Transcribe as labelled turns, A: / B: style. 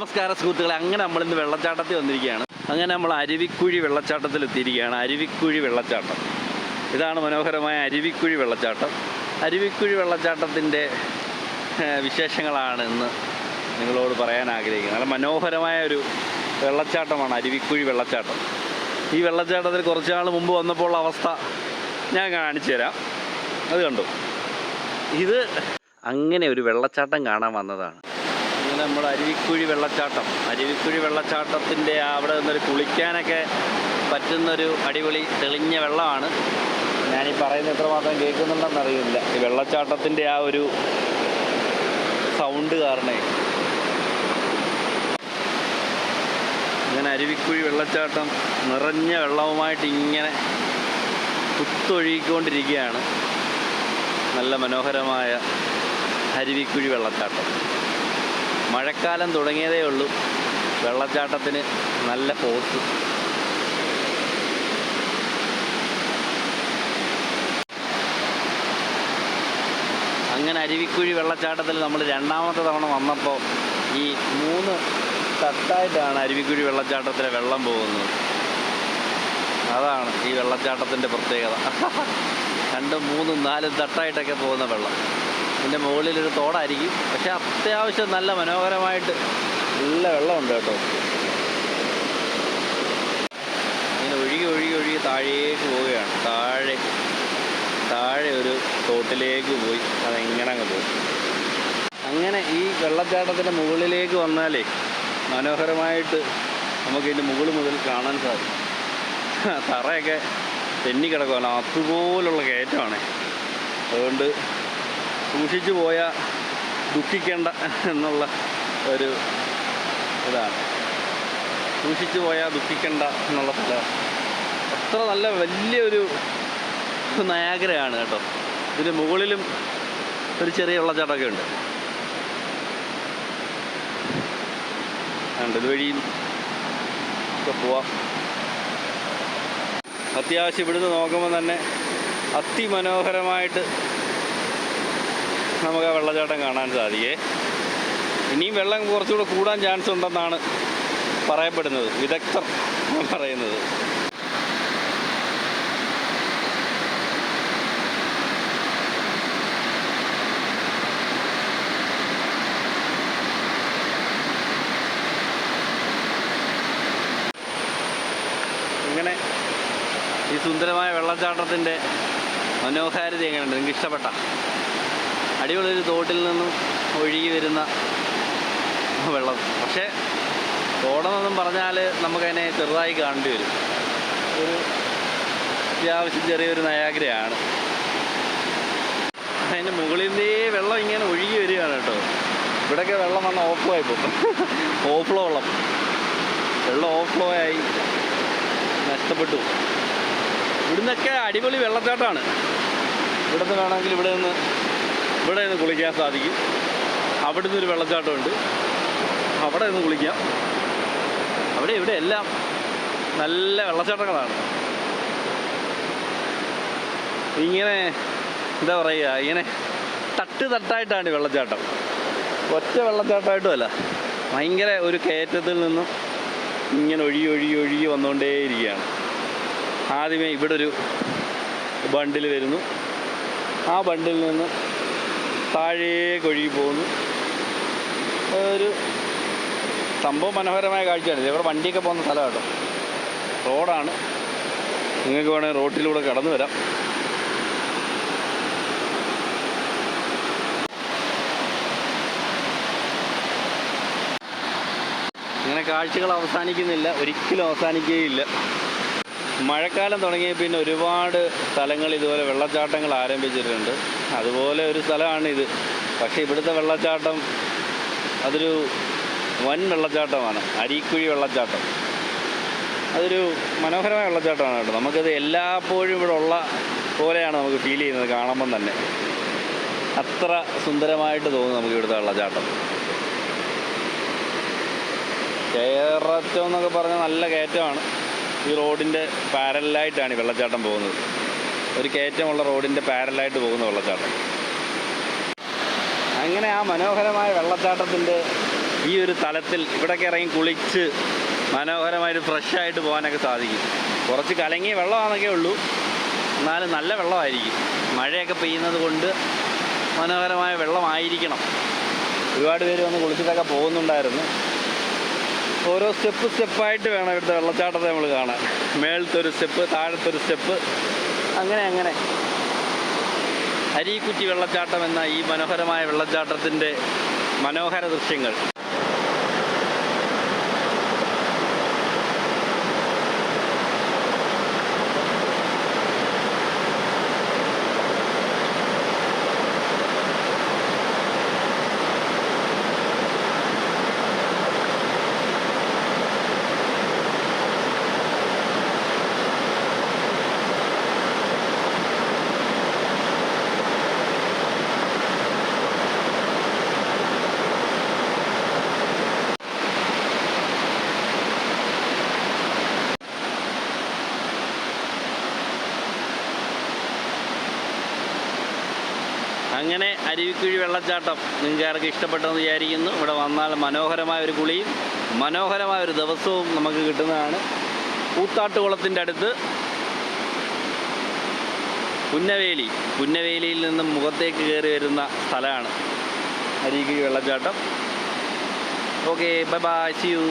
A: നമസ്കാരം സുഹൃത്തുക്കളെ. അങ്ങനെ നമ്മൾ ഇന്ന് വെള്ളച്ചാട്ടത്തിൽ വന്നിരിക്കുകയാണ്. അങ്ങനെ നമ്മൾ അരുവിക്കുഴി വെള്ളച്ചാട്ടത്തിൽ എത്തിയിരിക്കുകയാണ്. അരുവിക്കുഴി വെള്ളച്ചാട്ടം. ഇതാണ് മനോഹരമായ അരുവിക്കുഴി വെള്ളച്ചാട്ടം. അരുവിക്കുഴി വെള്ളച്ചാട്ടത്തിന്റെ വിശേഷങ്ങളാണ് ഇന്ന് നിങ്ങളോട് പറയാൻ ആഗ്രഹിക്കുന്നത്. നല്ല മനോഹരമായ ഒരു വെള്ളച്ചാട്ടമാണ് അരുവിക്കുഴി വെള്ളച്ചാട്ടം. ഈ വെള്ളച്ചാട്ടത്തിൽ കുറച്ച് നാൾ മുമ്പ് വന്നപ്പോൾ അവസ്ഥ ഞാൻ കാണിച്ചു തരാം. അത് കണ്ടു. ഇത് അങ്ങനെ ഒരു വെള്ളച്ചാട്ടം കാണാൻ വന്നതാണ്. ഇങ്ങനെ നമ്മൾ അരുവിക്കുഴി വെള്ളച്ചാട്ടം. അരുവിക്കുഴി വെള്ളച്ചാട്ടത്തിന്റെ അവിടെ നിന്നൊരു കുളിക്കാനൊക്കെ പറ്റുന്നൊരു അടിപൊളി തെളിഞ്ഞ വെള്ളമാണ്. ഞാനീ പറയുന്നത് എത്രമാത്രം കേൾക്കുന്നുണ്ടെന്ന് അറിയില്ല. ഈ വെള്ളച്ചാട്ടത്തിന്റെ ആ ഒരു സൗണ്ട് കാരണേ. ഇങ്ങനെ അരുവിക്കുഴി വെള്ളച്ചാട്ടം നിറഞ്ഞ വെള്ളവുമായിട്ട് ഇങ്ങനെ കുത്തൊഴുകിക്കൊണ്ടിരിക്കുകയാണ്. നല്ല മനോഹരമായ അരുവിക്കുഴി വെള്ളച്ചാട്ടം. മഴക്കാലം തുടങ്ങിയതേ ഉള്ളൂ. വെള്ളച്ചാട്ടത്തിന് നല്ല ഫോഴ്സ് അങ്ങനെ അരുവിക്കുഴി വെള്ളച്ചാട്ടത്തിൽ നമ്മൾ രണ്ടാമത്തെ തവണ വന്നപ്പോൾ ഈ മൂന്ന് തട്ടായിട്ടാണ് അരുവിക്കുഴി വെള്ളച്ചാട്ടത്തിലെ വെള്ളം പോകുന്നത്. അതാണ് ഈ വെള്ളച്ചാട്ടത്തിന്റെ പ്രത്യേകത. രണ്ടും മൂന്നും നാലും തട്ടായിട്ടൊക്കെ പോകുന്ന വെള്ളം. ഇതിന്റെ മുകളിലൊരു തോടായിരിക്കും. പക്ഷെ അത്യാവശ്യം നല്ല മനോഹരമായിട്ട് നല്ല വെള്ളമുണ്ട് കേട്ടോ. ഇങ്ങനെ ഒഴുകി ഒഴുകി ഒഴുകി താഴേക്ക് പോവുകയാണ്. താഴെ താഴെ ഒരു തോട്ടിലേക്ക് പോയി. അതെങ്ങനെ അങ്ങ് പോകും അങ്ങനെ ഈ വെള്ളച്ചാട്ടത്തിന്റെ മുകളിലേക്ക് വന്നാലേ മനോഹരമായിട്ട് നമുക്ക് ഇതിന്റെ മുകളിൽ മുതൽ കാണാൻ സാധിക്കും. തറയൊക്കെ തെന്നിക്കിടക്കുമല്ലോ അതുപോലുള്ള കയറ്റമാണ്. അതുകൊണ്ട് സൂക്ഷിച്ചു പോയാൽ ദുഃഖിക്കേണ്ട എന്നുള്ള ഒരു ഇതാണ്. സൂക്ഷിച്ചു പോയാൽ ദുഃഖിക്കേണ്ട എന്നുള്ള സ്ഥലമാണ് അത്ര നല്ല വലിയൊരു നയാഗ്രയാണ് കേട്ടോ. ഇതിന് മുകളിലും ഒരു ചെറിയ വെള്ളച്ചാട്ടമൊക്കെ ഉണ്ട്. ഉണ്ട് ഇതുവഴിയും ഒക്കെ പോവാം. അത്യാവശ്യം ഇവിടുന്ന് നോക്കുമ്പോൾ തന്നെ അതിമനോഹരമായിട്ട് നമുക്ക് ആ വെള്ളച്ചാട്ടം കാണാൻ സാധിക്കേ. ഇനിയും വെള്ളം കുറച്ചുകൂടെ കൂടാൻ ചാൻസ് ഉണ്ടെന്നാണ് പറയപ്പെടുന്നത്. വിദഗ്ധർ പറയുന്നത്. ഇങ്ങനെ ഈ സുന്ദരമായ വെള്ളച്ചാട്ടത്തിന്റെ മനോഹാരിത എങ്ങനെയുണ്ട്? നിങ്ങൾക്ക് ഇഷ്ടപ്പെട്ട അടിപൊളി ഒരു തോട്ടിൽ നിന്നും ഒഴുകി വരുന്ന വെള്ളം. പക്ഷേ തോടെന്നൊന്നും പറഞ്ഞാൽ നമുക്കതിനെ ചെറുതായി കാണേണ്ടി വരും. ഒരു അത്യാവശ്യം ചെറിയൊരു നയാഗ്രയാണ്. അതിന്റെ മുകളിൽ നിന്നേ വെള്ളം ഇങ്ങനെ ഒഴുകി വരികയാണ് കേട്ടോ. ഇവിടെയൊക്കെ വെള്ളം വന്ന ഓഫ് ഫ്ലോ ആയിപ്പോ ഓഫ് ഫ്ലോ വെള്ളം. വെള്ളം ഓഫ് ഫ്ലോ ആയി. നഷ്ടപ്പെട്ടു. ഇവിടുന്നൊക്കെ അടിപൊളി വെള്ളച്ചാട്ടമാണ്. ഇവിടുന്ന് വേണമെങ്കിൽ ഇവിടെ നിന്ന് ഇവിടെ നിന്ന് കുളിക്കാൻ സാധിക്കും. അവിടെ ഒരു വെള്ളച്ചാട്ടമുണ്ട്. അവിടെ നിന്ന് കുളിക്കാം. അവിടെ ഇവിടെ എല്ലാം നല്ല വെള്ളച്ചാട്ടങ്ങളാണ്. ഇങ്ങനെ എന്താ പറയുക ഇങ്ങനെ തട്ട് തട്ടായിട്ടാണ് വെള്ളച്ചാട്ടം. ഒറ്റ വെള്ളച്ചാട്ടമായിട്ടുമല്ല ഭയങ്കര ഒരു കയറ്റത്തിൽ നിന്നും ഇങ്ങനെ ഒഴുകി ഒഴുകി ഒഴുകി വന്നുകൊണ്ടേയിരിക്കുകയാണ്. ആദ്യമേ ഇവിടെ ഒരു ബണ്ടിൽ വരുന്നു. ആ ബണ്ടിൽ നിന്ന് താഴേക്ക് ഒഴുകി പോകുന്നു. ഒരു സംഭവം മനോഹരമായ കാഴ്ചയാണ്. ഇവിടെ വണ്ടിയൊക്കെ പോകുന്ന സ്ഥലം കേട്ടോ റോഡാണ്. നിങ്ങൾക്ക് വേണമെങ്കിൽ റോട്ടിലൂടെ കടന്നു വരാം. ഇങ്ങനെ കാഴ്ചകൾ അവസാനിക്കുന്നില്ല. ഒരിക്കലും അവസാനിക്കുകയില്ല. മഴക്കാലം തുടങ്ങിയ പിന്നെ ഒരുപാട് സ്ഥലങ്ങൾ ഇതുപോലെ വെള്ളച്ചാട്ടങ്ങൾ ആരംഭിച്ചിട്ടുണ്ട്. അതുപോലെ ഒരു സ്ഥലമാണ് ഇത് പക്ഷേ ഇവിടുത്തെ വെള്ളച്ചാട്ടം അതൊരു വൻ വെള്ളച്ചാട്ടമാണ്. അരീക്കുഴി വെള്ളച്ചാട്ടം. അതൊരു മനോഹരമായ വെള്ളച്ചാട്ടമാണ് കേട്ടോ. നമുക്കത് എല്ലാപ്പോഴും ഇവിടെ ഉള്ള പോലെയാണ് നമുക്ക് ഫീൽ ചെയ്യുന്നത് കാണുമ്പം തന്നെ. അത്ര സുന്ദരമായിട്ട് തോന്നും നമുക്ക് ഇവിടുത്തെ വെള്ളച്ചാട്ടം. കയററ്റം എന്നൊക്കെ പറഞ്ഞാൽ നല്ല കയറ്റമാണ്. ഈ റോഡിന്റെ പാരലായിട്ടാണ് ഈ വെള്ളച്ചാട്ടം പോകുന്നത്. ഒരു കയറ്റമുള്ള റോഡിന്റെ പാരലായിട്ട് പോകുന്ന വെള്ളച്ചാട്ടം. അങ്ങനെ ആ മനോഹരമായ വെള്ളച്ചാട്ടത്തിന്റെ ഈ ഒരു തലത്തിൽ ഇവിടേക്ക് ഇറങ്ങി കുളിച്ച് മനോഹരമായിട്ട് ഫ്രഷായിട്ട് പോകാനൊക്കെ സാധിക്കും. കുറച്ച് കലങ്ങിയ വെള്ളമാണെന്നൊക്കെ ഉള്ളൂ. എന്നാലും നല്ല വെള്ളമായിരിക്കും. മഴയൊക്കെ പെയ്യുന്നത് കൊണ്ട് മനോഹരമായ വെള്ളമായിരിക്കണം. ഒരുപാട് പേര് വന്ന് കുളിച്ചിട്ടൊക്കെ പോകുന്നുണ്ടായിരുന്നു. ഓരോ സ്റ്റെപ്പ് സ്റ്റെപ്പായിട്ട് വേണം ഇവിടുത്തെ വെള്ളച്ചാട്ടത്തെ നമ്മൾ കാണാൻ. മേളത്തെ ഒരു സ്റ്റെപ്പ് താഴത്തെ ഒരു സ്റ്റെപ്പ്. അങ്ങനെ അങ്ങനെ. അരീക്കുറ്റി വെള്ളച്ചാട്ടം എന്ന ഈ മനോഹരമായ വെള്ളച്ചാട്ടത്തിന്റെ മനോഹര ദൃശ്യങ്ങൾ. അങ്ങനെ അരുവിക്കുഴി വെള്ളച്ചാട്ടം നിങ്ങൾക്ക് ആർക്ക് ഇഷ്ടപ്പെട്ടെന്ന് വിചാരിക്കുന്നു. ഇവിടെ വന്നാൽ മനോഹരമായ ഒരു കുളിയും മനോഹരമായ ഒരു ദിവസവും നമുക്ക് കിട്ടുന്നതാണ്. കൂത്താട്ടുകുളത്തിന്റെ അടുത്ത് പുന്നവേലി. പുന്നവേലിയിൽ നിന്നും മുഖത്തേക്ക് കയറി വരുന്ന സ്ഥലമാണ് അരുവിക്കുഴി വെള്ളച്ചാട്ടം. Okay bye bye see you